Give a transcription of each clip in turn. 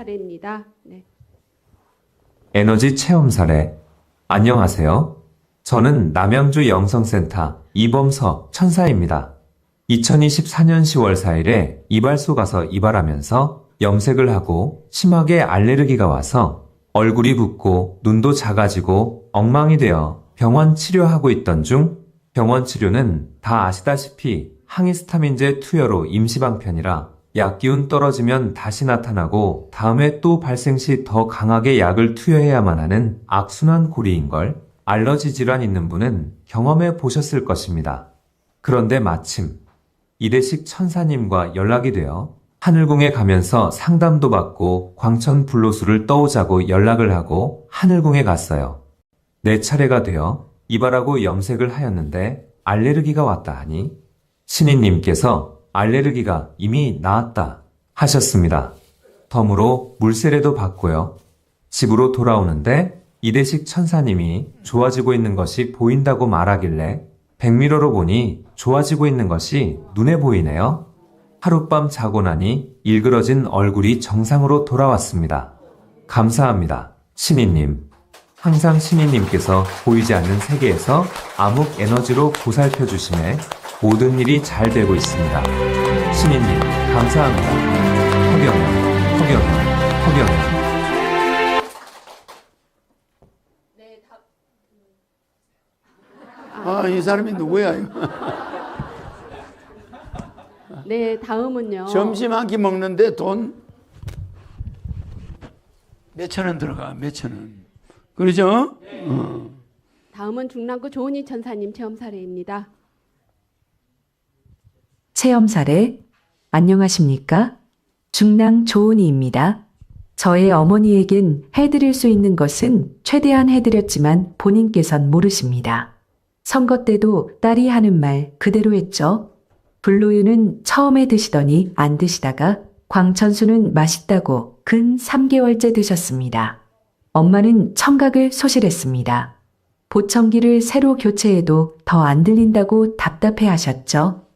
사례입니다. 네. 에너지 체험 사례. 안녕하세요. 저는 남양주 영성센터 이범석 천사입니다. 2024년 10월 4일에 이발소 가서 이발하면서 염색을 하고 심하게 알레르기가 와서 얼굴이 붓고 눈도 작아지고 엉망이 되어 병원 치료하고 있던 중 병원 치료는 다 아시다시피 항히스타민제 투여로 임시방편이라 약 기운 떨어지면 다시 나타나고 다음에 또 발생 시 더 강하게 약을 투여해야만 하는 악순환 고리인걸 알러지 질환 있는 분은 경험해 보셨을 것입니다. 그런데 마침 이대식 천사님과 연락이 되어 하늘궁에 가면서 상담도 받고 광천 불로수를 떠오자고 연락을 하고 하늘궁에 갔어요. 네 차례가 되어 이발하고 염색을 하였는데 알레르기가 왔다 하니 신인님께서 알레르기가 이미 나았다 하셨습니다. 덤으로 물세례도 받고요. 집으로 돌아오는데 이대식 천사님이 좋아지고 있는 것이 보인다고 말하길래 백미러로 보니 좋아지고 있는 것이 눈에 보이네요. 하룻밤 자고 나니 일그러진 얼굴이 정상으로 돌아왔습니다. 감사합니다. 신이님. 항상 신이님께서 보이지 않는 세계에서 암흑 에너지로 보살펴 주심에 모든 일이 잘 되고 있습니다. 신이님, 감사합니다. 허경영, 허경영, 허경영. 아, 이 사람이 누구야? 이거? 네, 다음은요. 점심 한 끼 먹는데 돈 몇 천 원 들어가, 몇 천 원. 그러죠? 어. 다음은 중랑구 조은희 천사님 체험 사례입니다. 체험 사례. 안녕하십니까? 중랑 조은이입니다. 저의 어머니에겐 해드릴 수 있는 것은 최대한 해드렸지만 본인께선 모르십니다. 선거 때도 딸이 하는 말 그대로 했죠. 블루유는 처음에 드시더니 안 드시다가 광천수는 맛있다고 근 3개월째 드셨습니다. 엄마는 청각을 소실했습니다. 보청기를 새로 교체해도 더 안 들린다고 답답해 하셨죠.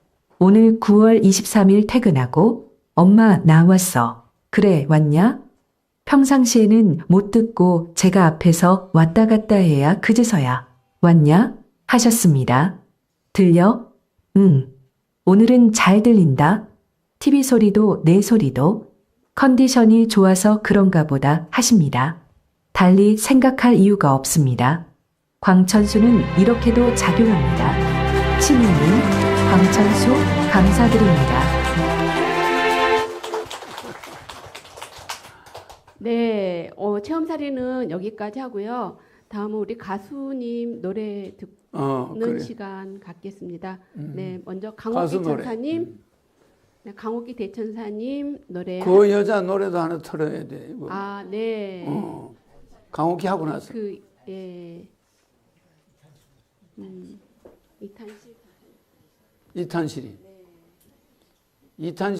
오늘 9월 23일 퇴근하고 엄마 나 왔어. 그래 왔냐? 평상시에는 못 듣고 제가 앞에서 왔다 갔다 해야 그제서야 왔냐? 하셨습니다. 들려? 응. 오늘은 잘 들린다. TV 소리도 내 소리도 컨디션이 좋아서 그런가 보다 하십니다. 달리 생각할 이유가 없습니다. 광천수는 이렇게도 작용합니다. 신우님, 광천수 감사드립니다. 네, 어, 체험 사례는 여기까지 하고요. 다음은 우리 가수님 노래 듣는 어, 그래. 시간 갖겠습니다. 음. 네, 먼저 노래. 천사님, 네, 강옥기 대천사님 노래. 그 여자 노래도 하나 틀어야 돼. 이거. 아, 네. 어. 강옥희 하고 나서. 그 예. 음, 이탄식. 이탄실이. 이탄